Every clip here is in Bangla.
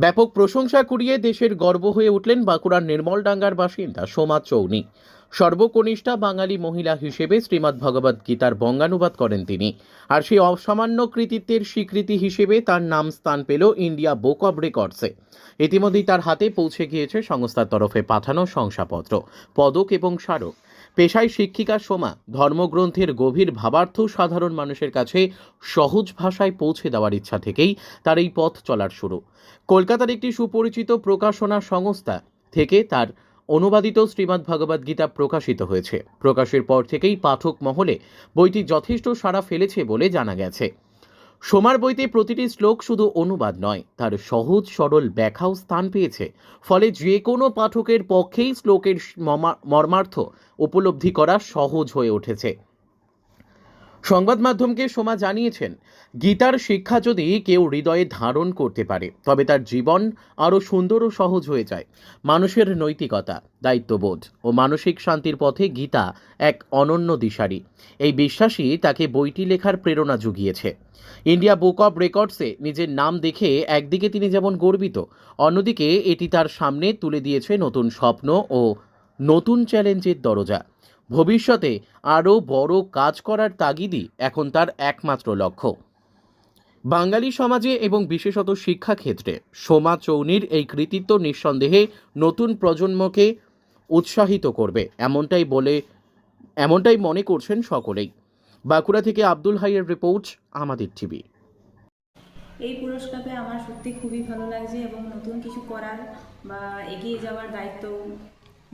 ব্যাপক প্রশংসা কুড়িয়ে দেশের গর্ব হয়ে উঠলেন বাঁকুড়ার নির্মল ডাঙ্গার বাসিন্দা সোমা চৌনি। সর্বকনিষ্ঠা বাঙালি মহিলা হিসেবে শ্রীমদ্ ভগবদ্ গীতার বঙ্গানুবাদ করেন তিনি। আর সেই অসামান্য কৃতিত্বের স্বীকৃতি হিসেবে তার নাম স্থান পেল ইন্ডিয়া বুক অব রেকর্ডসে ইতিমধ্যেই তার হাতে পৌঁছে গিয়েছে সংস্থার তরফে পাঠানো শংসাপত্র, পদক এবং স্মারক। পেশায় শিক্ষিকা সোমা, ধর্মগ্রন্থের গভীর ভাবার্থ সাধারণ মানুষের কাছে সহজ ভাষায় পৌঁছে দেওয়ার ইচ্ছা থেকেই তার এই পথ চলার শুরু। কলকাতার একটি সুপরিচিত প্রকাশনা সংস্থা থেকে তার অনুবাদিত শ্রীমদ্ ভগবদ্ গীতা প্রকাশিত হয়েছে। প্রকাশের পর থেকেই পাঠক মহলে বইটি যথেষ্ট সাড়া ফেলেছে বলে জানা গেছে। সোমার বইতে প্রতিটি শ্লোক শুধু অনুবাদ নয়, তার সহজ, সরল ব্যাখ্যাও স্থান পেয়েছে। ফলে যে কোনো পাঠকের পক্ষেই শ্লোকের মর্মার্থ উপলব্ধি করা সহজ হয়ে উঠেছে। সংবাদ মাধ্যমকে সোমা জানিয়েছেন, গীতার শিক্ষা যদি কেউ হৃদয়ে ধারণ করতে পারে, তবে তার জীবন আরও সুন্দর ও সহজ হয়ে যায়। মানুষের নৈতিকতা, দায়িত্ববোধ ও মানসিক শান্তির পথে গীতা এক অনন্য দিশারি। এই বিশ্বাসই তাকে বইটি লেখার প্রেরণা জুগিয়েছে। ইন্ডিয়া বুক অব রেকর্ডসে নিজের নাম দেখে একদিকে তিনি যেমন গর্বিত, অন্যদিকে এটি তার সামনে তুলে দিয়েছে নতুন স্বপ্ন ও নতুন চ্যালেঞ্জের দরজা। ভবিষ্যতে আরও বড় কাজ করার তাগিদই এখন তার একমাত্র লক্ষ্য। বাঙালি সমাজে এবং বিশেষত শিক্ষাক্ষেত্রে সোমা চৌনির এই কৃতিত্ব নিঃসন্দেহে নতুন প্রজন্মকে উৎসাহিত করবে, এমনটাই বলে, এমনটাই মনে করছেন সকলেই। বাঁকুড়া থেকে আব্দুল হাইয়ের রিপোর্ট, আমাদের টিভি। এই পুরস্কার আমার সত্যি খুবই ভালো লাগছে এবং নতুন কিছু করার বা এগিয়ে যাওয়ার দায়িত্ব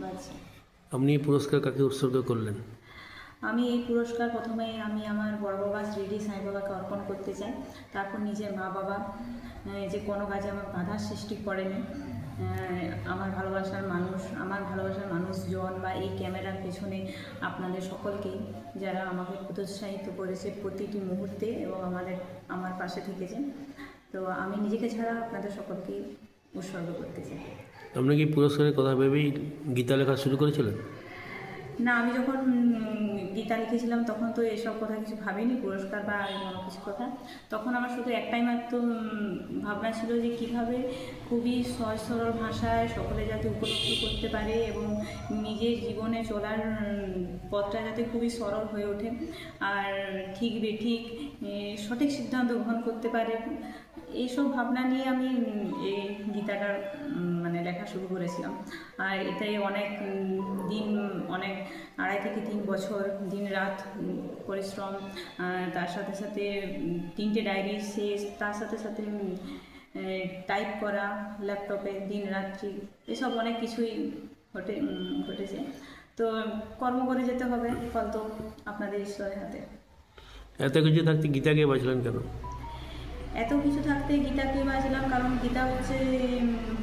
বাড়ছে। আপনি এই পুরস্কার কাকে উৎসর্গ করলেন? আমি এই পুরস্কার প্রথমে আমি আমার বড় বাবা শ্রীডি সাই বাবাকে অর্পণ করতে চাই। তারপর নিজের মা বাবা যে কোনো কাজে আমার বাধার সৃষ্টি করেনি। আমার ভালোবাসার মানুষ, আমার ভালোবাসার মানুষজন বা এই ক্যামেরার পেছনে আপনাদের সকলকেই যারা আমাকে উৎসাহিত করেছে প্রতিটি মুহূর্তে এবং আমাদের, আমার পাশে থেকেছেন। তো আমি নিজেকে ছাড়া আপনাদের সকলকেই উৎসর্গ করতে চাই। আপনি কি পুরস্কারের কথা ভেবেই গীতা লেখা শুরু করেছিলেন না, আমি যখন গীতা লিখেছিলাম তখন তো এসব কথা কিছু ভাবিনি, পুরস্কার বা কোনো কিছু কথা। তখন আমার শুধু একটাই মাত্র ভাবনা ছিল যে কীভাবে খুবই সহজ সরল ভাষায় সকলে যাতে উপলব্ধি করতে পারে এবং নিজের জীবনে চলার পথটা যাতে খুবই সরল হয়ে ওঠে। আর ঠিক বেঠিক সঠিক সিদ্ধান্ত গ্রহণ করতে পারে। এইসব ভাবনা নিয়ে আমি এই গীতাটা উম, মানে লেখা শুরু করেছিলাম। আর এটাই অনেক দিন অনেক আড়াই থেকে তিন বছর দিন রাত পরিশ্রম তার সাথে সাথে তিনটে ডায়েরি শেষ তার সাথে সাথে টাইপ করা ল্যাপটপে দিন রাত্রি এসব অনেক কিছুই ঘটে ঘটেছে। তো কর্ম করে যেতে হবে ফল তো আপনাদের ঈশ্বরের হাতে। এত কিছু থাকতে গীতাকে বাঁচলেন কেন? এত কিছু থাকতে গীতাকে বাঁচলাম কারণ গীতা হচ্ছে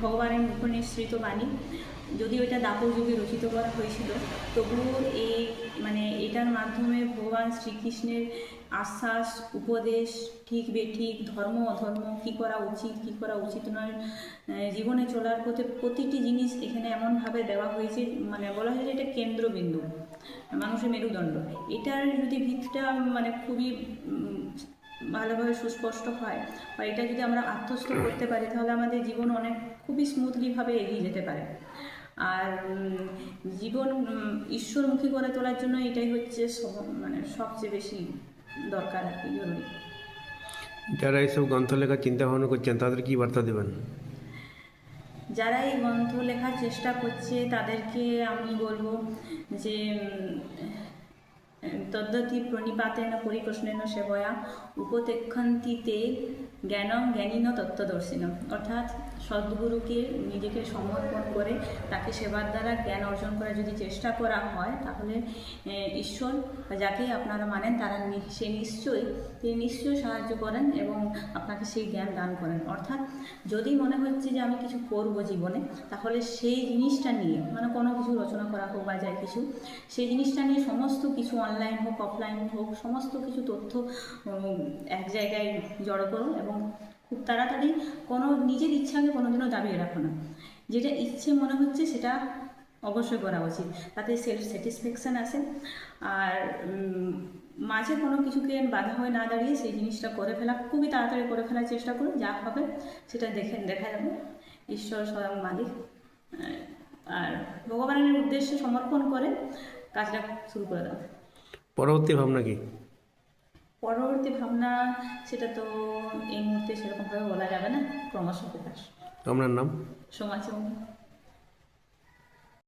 ভগবানের মুখ নিঃসৃত বাণী। যদি এটা দাপর যুগে রচিত করা হয়েছিল, তবুও এই মানে এটার মাধ্যমে ভগবান শ্রীকৃষ্ণের আশ্বাস, উপদেশ, ঠিক বেঠিক ধর্ম, অধর্ম, কী করা উচিত, কী করা উচিত নয় জীবনে চলার পথে প্রতিটি জিনিস এখানে এমনভাবে দেওয়া হয়েছে মানে বলা হয়েছে এটা কেন্দ্রবিন্দু, মানুষের মেরুদণ্ড। এটার যদি ভিতটা মানে খুবই ভালোভাবে সুস্পষ্ট হয় বা এটা যদি আমরা আত্মস্থ করতে পারি তাহলে আমাদের জীবন অনেক খুবই স্মুথলিভাবে এগিয়ে যেতে পারে। আর জীবন ঈশ্বরমুখী করে তোলার জন্য এটাই হচ্ছে মানে সবচেয়ে বেশি দরকার আর কি জরুরি। যারা এইসব গ্রন্থ লেখার চিন্তা ভাবনা করছেন তাদের কি বার্তা দেবেন? যারা এই গ্রন্থ লেখার চেষ্টা করছে তাদেরকে আমি বলব যে উম, তদ্দতি প্রণিপাতেন পরিকৃষ্ণেন সেবয়া উপতেক্ষন্তিতে জ্ঞানম জ্ঞানীন তত্ত্বদর্শিনম অর্থাৎ সদ্গুরুকে নিজেকে সমর্পণ করে তাকে সেবার দ্বারা জ্ঞান অর্জন করার যদি চেষ্টা করা হয় তাহলে ঈশ্বর যাকে আপনারা মানেন তারা সে নিশ্চয়ই তিনি নিশ্চয়ই সাহায্য করেন এবং আপনাকে সেই জ্ঞান দান করেন। অর্থাৎ যদি মনে হচ্ছে যে আমি কিছু করব জীবনে তাহলে সেই জিনিসটা নিয়ে মানে কোনো কিছু রচনা করা হোক বা যায় কিছু সেই জিনিসটা নিয়ে সমস্ত কিছু অনলাইন হোক অফলাইন হোক, সমস্ত কিছু তথ্য এক জায়গায় জড়ো করো এবং খুব তাড়াতাড়ি কোনো নিজের ইচ্ছাকে কোনোদিনও দাবিয়ে রাখো না। যেটা ইচ্ছে মনে হচ্ছে সেটা অবশ্যই করা উচিত। তাতে সেলফ স্যাটিসফ্যাকশান আসে। আর মাঝে কোনো কিছুকে বাধা হয়ে না দাঁড়িয়ে সেই জিনিসটা করে ফেলা, খুবই তাড়াতাড়ি করে ফেলার চেষ্টা করুন, যা হবে সেটা দেখে, দেখা যাবে। ঈশ্বর স্বয়ং মালিক। আর ভগবানের উদ্দেশ্যে সমর্পণ করে কাজটা শুরু করে দেওয়া পরবর্তী ভাবনা কি? পরবর্তী ভাবনা সেটা তো এই মুহূর্তে সেরকমভাবে বলা যাবে না ক্রমশ বিকাশ আপনার নাম? সমাজ